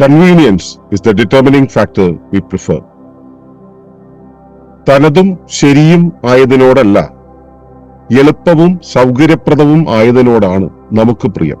Convenience is the determining factor we prefer തനതും ശരിയും ആയതിനോടല്ല എളുപ്പവും സൗകര്യപ്രദവും ആയതിനോടാണ് നമുക്ക് പ്രിയം.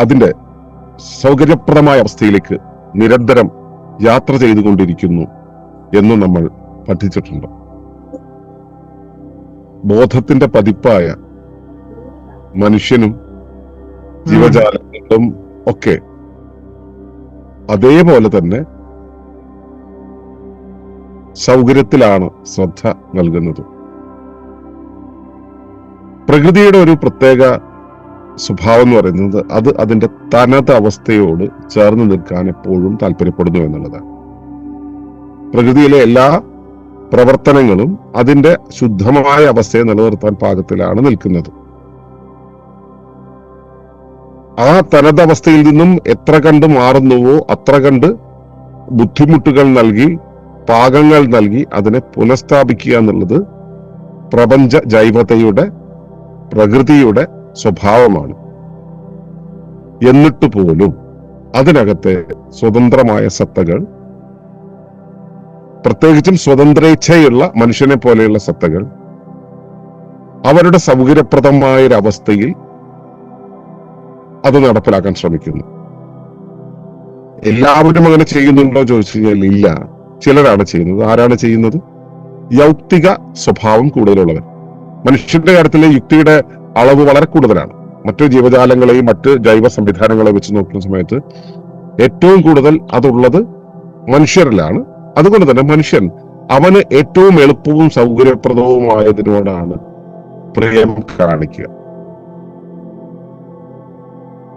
അതിന്റെ സൗകര്യപ്രദമായ അവസ്ഥയിലേക്ക് നിരന്തരം യാത്ര ചെയ്തുകൊണ്ടിരിക്കുന്നു എന്ന് നമ്മൾ പഠിച്ചിട്ടുണ്ട്. ബോധത്തിന്റെ പതിപ്പായ മനുഷ്യനും ജീവജാലങ്ങളും ഒക്കെ അതേപോലെ തന്നെ സൗകര്യത്തിലാണ് ശ്രദ്ധ നൽകുന്നത്. പ്രകൃതിയുടെ ഒരു പ്രത്യേക സ്വഭാവം എന്ന് പറയുന്നത് അത് അതിന്റെ തനത് അവസ്ഥയോട് ചേർന്ന് നിൽക്കാൻ എപ്പോഴും താല്പര്യപ്പെടുന്നു എന്നുള്ളതാണ്. പ്രകൃതിയിലെ എല്ലാ പ്രവർത്തനങ്ങളും അതിന്റെ ശുദ്ധമായ അവസ്ഥയെ നിലനിർത്താൻ പാകത്തിലാണ് നിൽക്കുന്നത്. ആ തനതവസ്ഥയിൽ നിന്നും എത്ര കണ്ട് മാറുന്നുവോ അത്ര കണ്ട് ബുദ്ധിമുട്ടുകൾ നൽകി പാകങ്ങൾ നൽകി അതിനെ പുനഃസ്ഥാപിക്കുക എന്നുള്ളത് പ്രപഞ്ച ജൈവതയുടെ പ്രകൃതിയുടെ സ്വഭാവമാണ്. എന്നിട്ട് പോലും അതിനകത്തെ സ്വതന്ത്രമായ സത്തകൾ പ്രത്യേകിച്ചും സ്വതന്ത്രേച്ഛയുള്ള മനുഷ്യനെ പോലെയുള്ള സത്തകൾ അവരുടെ സൗകര്യപ്രദമായ ഒരു അവസ്ഥയിൽ അത് നടപ്പിലാക്കാൻ ശ്രമിക്കുന്നു. എല്ലാവരും അങ്ങനെ ചെയ്യുന്നുണ്ടോ ചോദിച്ചു കഴിഞ്ഞാൽ ഇല്ല. ചിലരാണ് ചെയ്യുന്നത്. ആരാണ് ചെയ്യുന്നത്? യൗക്തിക സ്വഭാവം കൂടുതലുള്ളവർ. മനുഷ്യന്റെ കാര്യത്തിലെ യുക്തിയുടെ അളവ് വളരെ കൂടുതലാണ്. മറ്റു ജീവജാലങ്ങളെയും മറ്റ് ജൈവ സംവിധാനങ്ങളെ വെച്ച് നോക്കുന്ന സമയത്ത് ഏറ്റവും കൂടുതൽ അതുള്ളത് മനുഷ്യരിലാണ്. അതുകൊണ്ട് തന്നെ മനുഷ്യൻ അവന് ഏറ്റവും എളുപ്പവും സൗകര്യപ്രദവുമായതിനോടാണ് പ്രിയം കാണിക്കുക.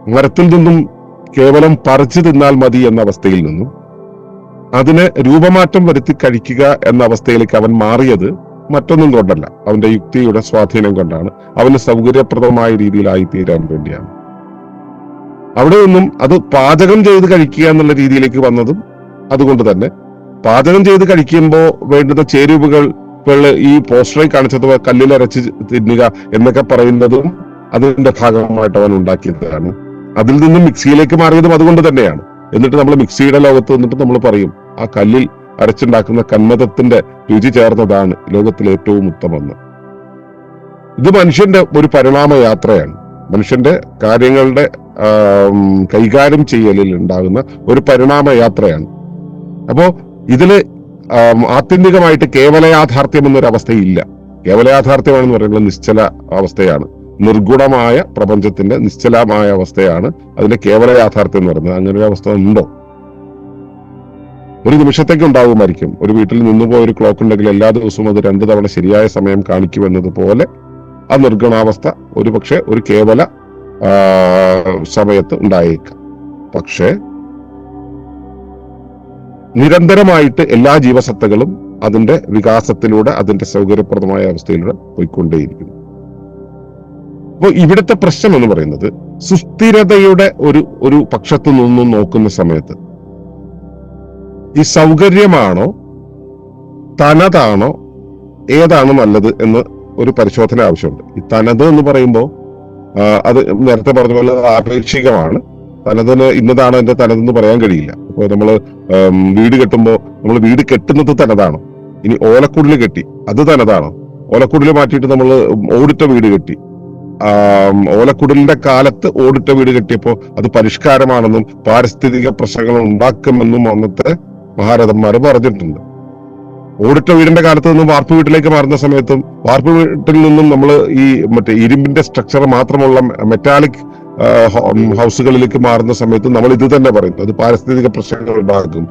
മരത്തിൽ നിന്നും കേവലം പറിച്ചു തിന്നാൽ മതി എന്ന അവസ്ഥയിൽ നിന്നും അതിനെ രൂപമാറ്റം വരുത്തി കഴിക്കുക എന്ന അവസ്ഥയിലേക്ക് അവൻ മാറിയത് മറ്റൊന്നും കൊണ്ടല്ല. അവന്റെ യുക്തിയുടെ സ്വാധീനം കൊണ്ടാണ് അവന് സൗകര്യപ്രദമായ രീതിയിലായി തീരാൻ വേണ്ടിയാണ്. അവിടെ നിന്നും അത് പാചകം ചെയ്ത് കഴിക്കുക എന്നുള്ള രീതിയിലേക്ക് വന്നതും അതുകൊണ്ട് തന്നെ. പാചകം ചെയ്ത് കഴിക്കുമ്പോൾ വേണ്ടുന്ന ചേരുവകൾ ഈ പോസ്റ്ററിൽ കാണിച്ചത് കല്ലിലരച്ച് തിന്നുക എന്നൊക്കെ പറയുന്നതും അതിന്റെ ഭാഗമായിട്ട് അവൻ ഉണ്ടാക്കിയതാണ്. അതിൽ നിന്നും മിക്സിയിലേക്ക് മാറിയതും അതുകൊണ്ട് തന്നെയാണ്. എന്നിട്ട് നമ്മൾ മിക്സിയുടെ ലോകത്ത് നിന്നിട്ട് നമ്മൾ പറയും ആ കല്ലിൽ അരച്ചുണ്ടാക്കുന്ന കന്മതത്തിന്റെ രുചി ചേർന്നതാണ് ലോകത്തിലെ ഏറ്റവും ഉത്തമെന്ന് ഇത് മനുഷ്യന്റെ ഒരു പരിണാമ യാത്രയാണ് മനുഷ്യന്റെ കാര്യങ്ങളുടെ കൈകാര്യം ചെയ്യലിൽ ഉണ്ടാകുന്ന ഒരു പരിണാമ യാത്രയാണ് അപ്പോ ഇതിൽ ആത്യന്തികമായിട്ട് കേവല യാഥാർത്ഥ്യം എന്നൊരു അവസ്ഥയില്ല. കേവലയാഥാർത്ഥ്യമാണെന്ന് പറയുന്നത് നിശ്ചല അവസ്ഥയാണ്. നിർഗുണമായ പ്രപഞ്ചത്തിന്റെ നിശ്ചലമായ അവസ്ഥയാണ് അതിന്റെ കേവല യാഥാർത്ഥ്യം എന്ന് പറയുന്നത്. അങ്ങനെ ഒരു അവസ്ഥ ഉണ്ടോ? ഒരു നിമിഷത്തേക്ക് ഉണ്ടാവുമായിരിക്കും. ഒരു വീട്ടിൽ നിന്നുപോയ ഒരു ക്ലോക്ക് ഉണ്ടെങ്കിൽ എല്ലാ ദിവസവും അത് രണ്ടു തവണ ശരിയായ സമയം കാണിക്കുമെന്നതുപോലെ ആ നിർഗണാവസ്ഥ ഒരു പക്ഷെ ഒരു കേവല സമയത്ത് ഉണ്ടായേക്കാം. പക്ഷേ നിരന്തരമായിട്ട് എല്ലാ ജീവസത്തകളും അതിന്റെ വികാസത്തിലൂടെ അതിന്റെ സൗകര്യപ്രദമായ അവസ്ഥയിലൂടെ പോയിക്കൊണ്ടേയിരിക്കുന്നു. അപ്പോൾ ഇവിടുത്തെ പ്രശ്നം എന്ന് പറയുന്നത് സുസ്ഥിരതയുടെ ഒരു ഒരു പക്ഷത്തു നിന്നും നോക്കുന്ന സമയത്ത് ഈ സൗകര്യമാണോ? തനതാണോ? ഏതാണ് നല്ലത് എന്ന് ഒരു പരിശോധന ആവശ്യമുണ്ട്. ഈ തനത് എന്ന് പറയുമ്പോൾ അത് നേരത്തെ പറഞ്ഞ പോലെ ആപേക്ഷികമാണ്. തനതിന് ഇന്നതാണ് എന്റെ തനതെന്ന് പറയാൻ കഴിയില്ല. അപ്പോൾ നമ്മൾ വീട് കെട്ടുമ്പോൾ നമ്മൾ വീട് കെട്ടുന്നത് തനതാണോ? ഇനി ഓലക്കുടിൽ കെട്ടി അത് തനതാണോ? ഓലക്കുടിൽ മാറ്റിയിട്ട് നമ്മൾ ഓടിട്ട വീട് കെട്ടി ഓലക്കുടലിന്റെ കാലത്ത് ഓടിട്ട വീട് കെട്ടിയപ്പോൾ അത് പരിഷ്കാരമാണെന്നും പാരിസ്ഥിതിക പ്രശ്നങ്ങൾ ഉണ്ടാക്കുമെന്നും അന്നത്തെ മഹാരഥന്മാര് പറഞ്ഞിട്ടുണ്ട്. ഓടിട്ട വീടിന്റെ കാലത്ത് നിന്നും വാർപ്പ് വീട്ടിലേക്ക് മാറുന്ന സമയത്തും വാർപ്പ് വീട്ടിൽ നിന്നും നമ്മൾ ഈ മറ്റേ ഇരുമ്പിന്റെ സ്ട്രക്ചർ മാത്രമുള്ള മെറ്റാലിക് ഹൗസുകളിലേക്ക് മാറുന്ന സമയത്തും നമ്മൾ ഇത് തന്നെ പറയുന്നു അത് പാരിസ്ഥിതിക പ്രശ്നങ്ങൾ ഉണ്ടാക്കും.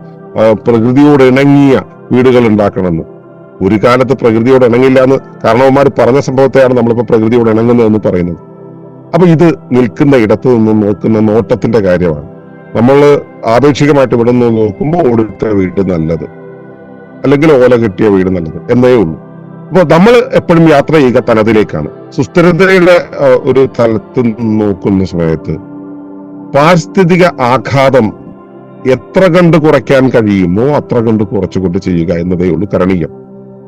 പ്രകൃതിയോട് ഇണങ്ങിയ വീടുകൾ ഉണ്ടാക്കണമെന്ന്. ഒരു കാലത്ത് പ്രകൃതിയോട് ഇണങ്ങില്ല എന്ന് കാരണവന്മാർ പറഞ്ഞ സംഭവത്തെയാണ് നമ്മളിപ്പോ പ്രകൃതിയോട് ഇണങ്ങുന്നതെന്ന് പറയുന്നത്. അപ്പൊ ഇത് നിൽക്കുന്ന ഇടത്തു നിന്ന് നോക്കുന്ന നോട്ടത്തിന്റെ കാര്യമാണ്. നമ്മൾ ആപേക്ഷികമായിട്ട് ഇവിടെ നിന്ന് നോക്കുമ്പോൾ ഓടിട്ട വീട് നല്ലത്. അല്ലെങ്കിൽ ഓല കെട്ടിയ വീട് നല്ലത്. എന്നേ ഉള്ളൂ. അപ്പൊ നമ്മൾ എപ്പോഴും യാത്ര ചെയ്യുക തലത്തിലേക്കാണ് സുസ്ഥിരതയുടെ ഒരു തലത്ത് നോക്കുന്ന സമയത്ത് പാരിസ്ഥിതിക ആഘാതം എത്ര കണ്ട് കുറയ്ക്കാൻ കഴിയുമോ അത്ര കണ്ട് കുറച്ചുകൊണ്ട് ചെയ്യുക എന്നതേ ഉള്ളൂ കരണീയം.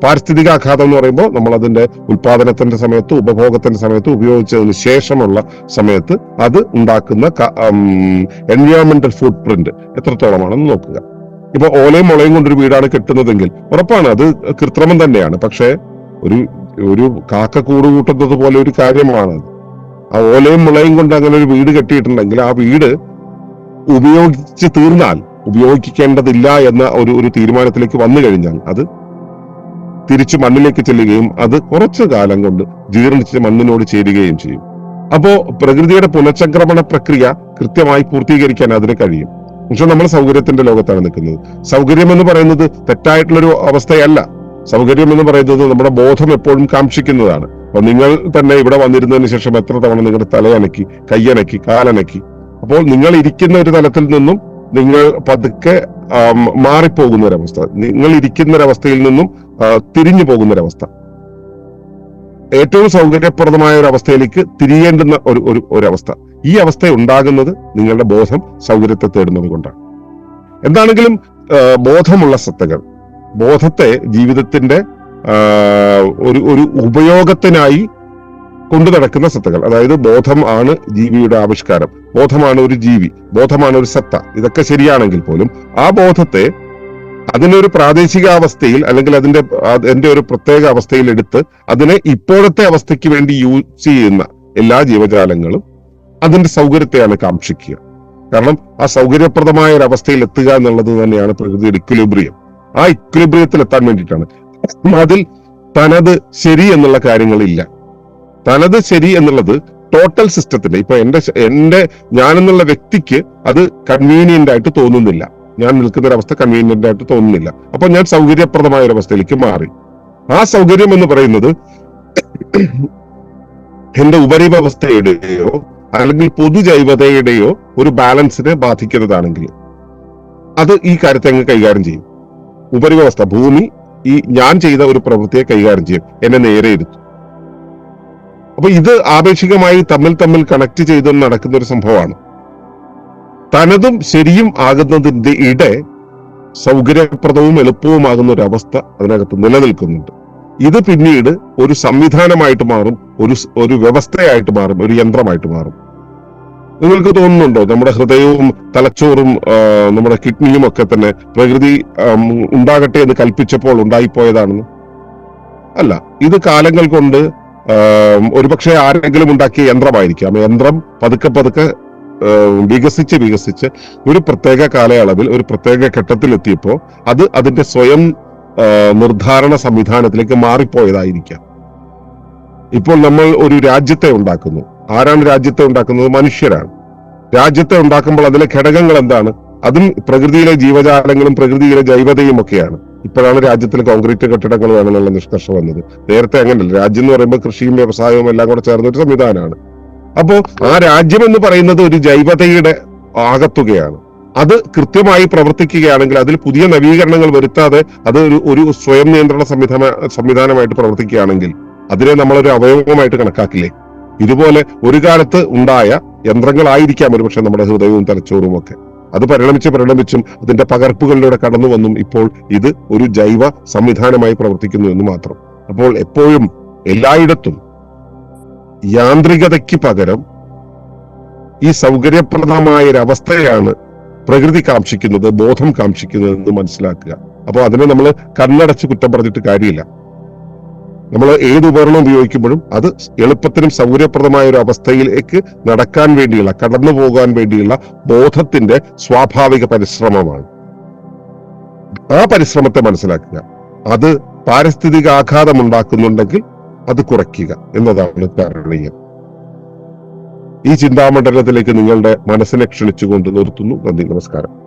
പാരിസ്ഥിതിക ആഘാതം എന്ന് പറയുമ്പോൾ നമ്മൾ അതിന്റെ ഉൽപാദനത്തിന്റെ സമയത്ത് ഉപഭോഗത്തിന്റെ സമയത്ത് ഉപയോഗിച്ചതിന് ശേഷമുള്ള സമയത്ത് അത് ഉണ്ടാക്കുന്ന എൻവയോൺമെന്റൽ ഫുട് പ്രിന്റ് എത്രത്തോളമാണെന്ന് നോക്കുക. ഇപ്പൊ ഓലയും മുളയും കൊണ്ടൊരു വീടാണ് കെട്ടുന്നതെങ്കിൽ ഉറപ്പാണ് അത് കൃത്രിമം തന്നെയാണ്. പക്ഷേ ഒരു ഒരു കാക്ക കൂട് കൂട്ടുന്നത് പോലെ ഒരു കാര്യമാണ് ആ ഓലയും മുളയും കൊണ്ട് അങ്ങനെ ഒരു വീട് കെട്ടിയിട്ടുണ്ടെങ്കിൽ ആ വീട് ഉപയോഗിച്ച് തീർന്നാൽ ഉപയോഗിക്കേണ്ടതില്ല എന്ന ഒരു ഒരു തീരുമാനത്തിലേക്ക് വന്നു കഴിഞ്ഞാൽ അത് തിരിച്ചു മണ്ണിലേക്ക് ചെല്ലുകയും അത് കുറച്ചു കാലം കൊണ്ട് ജീർണിച്ച് മണ്ണിനോട് ചേരുകയും ചെയ്യും. അപ്പോ പ്രകൃതിയുടെ പുനഃചംക്രമണ പ്രക്രിയ കൃത്യമായി പൂർത്തീകരിക്കാൻ അതിന് കഴിയും. പക്ഷെ നമ്മൾ സൗകര്യത്തിന്റെ ലോകത്താണ് നിൽക്കുന്നത്. സൗകര്യം എന്ന് പറയുന്നത് തെറ്റായിട്ടുള്ളൊരു അവസ്ഥയല്ല. സൗകര്യം എന്ന് പറയുന്നത് നമ്മുടെ ബോധം എപ്പോഴും കാക്ഷിക്കുന്നതാണ്. അപ്പൊ നിങ്ങൾ തന്നെ ഇവിടെ വന്നിരുന്നതിന് ശേഷം എത്ര തവണ നിങ്ങളുടെ തലയനക്കി കയ്യനക്കി കാലനക്കി. അപ്പോൾ നിങ്ങൾ ഇരിക്കുന്ന ഒരു തലത്തിൽ നിന്നും നിങ്ങൾ പതുക്കെ മാറിപ്പോകുന്ന ഒരവസ്ഥ നിങ്ങൾ ഇരിക്കുന്ന ഒരവസ്ഥയിൽ നിന്നും തിരിഞ്ഞു പോകുന്ന ഒരവസ്ഥ ഏറ്റവും സൗകര്യപ്രദമായ ഒരു അവസ്ഥയിലേക്ക് തിരിയേണ്ടുന്ന ഒരു ഒരു ഒരവസ്ഥ. ഈ അവസ്ഥ ഉണ്ടാകുന്നത് നിങ്ങളുടെ ബോധം സൗകര്യത്തെ തേടുന്നത് കൊണ്ടാണ്. എന്താണെങ്കിലും ബോധമുള്ള സത്തകൾ ബോധത്തെ ജീവിതത്തിന്റെ ഒരു ഒരു ഉപയോഗത്തിനായി കൊണ്ടു നടക്കുന്ന സത്തകൾ അതായത് ബോധം ആണ് ജീവിയുടെ ആവിഷ്കാരം. ബോധമാണ് ഒരു ജീവി ബോധമാണ് ഒരു സത്ത. ഇതൊക്കെ ശരിയാണെങ്കിൽ പോലും ആ ബോധത്തെ അതിനൊരു പ്രാദേശിക അവസ്ഥയിൽ അല്ലെങ്കിൽ അതിന്റെ അതിന്റെ ഒരു പ്രത്യേക അവസ്ഥയിൽ എടുത്ത് അതിനെ ഇപ്പോഴത്തെ അവസ്ഥയ്ക്ക് വേണ്ടി യൂസ് ചെയ്യുന്ന എല്ലാ ജീവജാലങ്ങളും അതിന്റെ സൗകര്യത്തെയാണ് കാക്ഷിക്കുക. കാരണം ആ സൗകര്യപ്രദമായ ഒരു അവസ്ഥയിൽ എത്തുക എന്നുള്ളത് തന്നെയാണ് പ്രകൃതിയുടെ ഇക്വിലിബ്രിയം ആ ഇക്വിലിബ്രിയത്തിൽ എത്താൻ വേണ്ടിയിട്ടാണ്. അതിൽ തനത് ശരി എന്നുള്ള കാര്യങ്ങളില്ല. തനത് ശരി എന്നുള്ളത് ടോട്ടൽ സിസ്റ്റത്തിന്റെ ഇപ്പൊ എന്റെ എന്റെ ഞാനെന്നുള്ള വ്യക്തിക്ക് അത് കൺവീനിയന്റ് ആയിട്ട് തോന്നുന്നില്ല. ഞാൻ നിൽക്കുന്ന ഒരു അവസ്ഥ കൺവീനിയന്റ് ആയിട്ട് തോന്നുന്നില്ല. അപ്പൊ ഞാൻ സൗകര്യപ്രദമായ ഒരു അവസ്ഥയിലേക്ക് മാറി. ആ സൗകര്യം എന്ന് പറയുന്നത് എന്റെ ഉപരിവ്യവസ്ഥയുടെയോ അല്ലെങ്കിൽ പൊതുജൈവതയുടെയോ ഒരു ബാലൻസിനെ ബാധിക്കുന്നതാണെങ്കിൽ അത് ഈ കാര്യത്തെ അങ്ങ് കൈകാര്യം ചെയ്യും. ഉപരിവ്യവസ്ഥ ഭൂമി ഈ ഞാൻ ചെയ്ത ഒരു പ്രവൃത്തിയെ കൈകാര്യം ചെയ്യും. എന്നെ നേരെ ഇരുത്തും. അപ്പൊ ഇത് ആപേക്ഷികമായി തമ്മിൽ തമ്മിൽ കണക്ട് ചെയ്ത് നടക്കുന്ന ഒരു സംഭവമാണ്. തനതും ശരിയും ആകുന്നതിന്റെ ഇടെ സൗകര്യപ്രദവും എളുപ്പവുമാകുന്ന ഒരു അവസ്ഥ അതിനകത്ത് നിലനിൽക്കുന്നുണ്ട്. ഇത് പിന്നീട് ഒരു സംവിധാനമായിട്ട് മാറും ഒരു ഒരു വ്യവസ്ഥയായിട്ട് മാറും ഒരു യന്ത്രമായിട്ട് മാറും. നിങ്ങൾക്ക് തോന്നുന്നുണ്ടോ? നമ്മുടെ ഹൃദയവും തലച്ചോറും നമ്മുടെ കിഡ്നിയും ഒക്കെ തന്നെ പ്രകൃതി ഉണ്ടാകട്ടെ എന്ന് കൽപ്പിച്ചപ്പോൾ ഉണ്ടായിപ്പോയതാണെന്ന്? അല്ല. ഇത് കാലങ്ങൾ കൊണ്ട് ഒരുപക്ഷെ ആരെങ്കിലും ഉണ്ടാക്കിയ യന്ത്രമായിരിക്കാം. യന്ത്രം പതുക്കെ പതുക്കെ വികസിച്ച് വികസിച്ച് ഒരു പ്രത്യേക കാലയളവിൽ ഒരു പ്രത്യേക ഘട്ടത്തിലെത്തിയപ്പോൾ അത് അതിന്റെ സ്വയം നിർദ്ധാരണ സംവിധാനത്തിലേക്ക് മാറിപ്പോയതായിരിക്കാം. ഇപ്പോൾ നമ്മൾ ഒരു രാജ്യത്തെ ഉണ്ടാക്കുന്നു. ആരാണ് രാജ്യത്തെ ഉണ്ടാക്കുന്നത്? മനുഷ്യരാണ്. രാജ്യത്തെ ഉണ്ടാക്കുമ്പോൾ അതിലെ ഘടകങ്ങൾ എന്താണ്? അതും പ്രകൃതിയിലെ ജീവജാലങ്ങളും പ്രകൃതിയിലെ ജൈവതയും ഒക്കെയാണ്. ഇപ്പോഴാണ് രാജ്യത്തിൽ കോൺക്രീറ്റ് കെട്ടിടങ്ങൾ വേണമെന്നുള്ള നിഷ്കർഷം വന്നത്. നേരത്തെ അങ്ങനെയല്ല രാജ്യം എന്ന് പറയുമ്പോൾ കൃഷിയും വ്യവസായവും എല്ലാം കൂടെ ചേർന്ന ഒരു സംവിധാനമാണ്. അപ്പോൾ ആ രാജ്യം എന്ന് പറയുന്നത് ഒരു ജൈവതയുടെ ആകത്തുകയാണ്. അത് കൃത്യമായി പ്രവർത്തിക്കുകയാണെങ്കിൽ അതിൽ പുതിയ നവീകരണങ്ങൾ വരുത്താതെ അത് ഒരു ഒരു സ്വയം നിയന്ത്രണ സംവിധാന സംവിധാനമായിട്ട് പ്രവർത്തിക്കുകയാണെങ്കിൽ അതിനെ നമ്മളൊരു അവയവമായിട്ട് കണക്കാക്കില്ലേ? ഇതുപോലെ ഒരു കാലത്ത് ഉണ്ടായ യന്ത്രങ്ങളായിരിക്കാം ഒരുപക്ഷെ നമ്മുടെ ഹൃദയവും തലച്ചോറും ഒക്കെ അത് പരിണമിച്ച് പരിണമിച്ചും അതിന്റെ പകർപ്പുകളിലൂടെ കടന്നു വന്നും ഇപ്പോൾ ഇത് ഒരു ജൈവ സംവിധാനമായി പ്രവർത്തിക്കുന്നു എന്ന് മാത്രം. അപ്പോൾ എപ്പോഴും എല്ലായിടത്തും യാന്ത്രികതയ്ക്ക് പകരം ഈ സൗകര്യപ്രദമായ ഒരു അവസ്ഥയാണ് പ്രകൃതി കാക്ഷിക്കുന്നത് ബോധം കാക്ഷിക്കുന്നത് എന്ന് മനസ്സിലാക്കുക. അപ്പോൾ അതിനെ നമ്മൾ കണ്ണടച്ച് കുറ്റം പറഞ്ഞിട്ട് കാര്യമില്ല. നമ്മൾ ഏത് ഉപകരണം ഉപയോഗിക്കുമ്പോഴും അത് എളുപ്പത്തിനും സൗകര്യപ്രദമായ ഒരു അവസ്ഥയിലേക്ക് നടക്കാൻ വേണ്ടിയുള്ള കടന്നു പോകാൻ വേണ്ടിയുള്ള ബോധത്തിന്റെ സ്വാഭാവിക പരിശ്രമമാണ്. ആ പരിശ്രമത്തെ മനസ്സിലാക്കുക. അത് പാരിസ്ഥിതിക ആഘാതം ഉണ്ടാക്കുന്നുണ്ടെങ്കിൽ അത് കുറയ്ക്കുക എന്നതാണ് കാരണീയം. ഈ ചിന്താമണ്ഡലത്തിലേക്ക് നിങ്ങളുടെ മനസ്സിനെ ക്ഷണിച്ചുകൊണ്ട് നിർത്തുന്നു. നന്ദി നമസ്കാരം.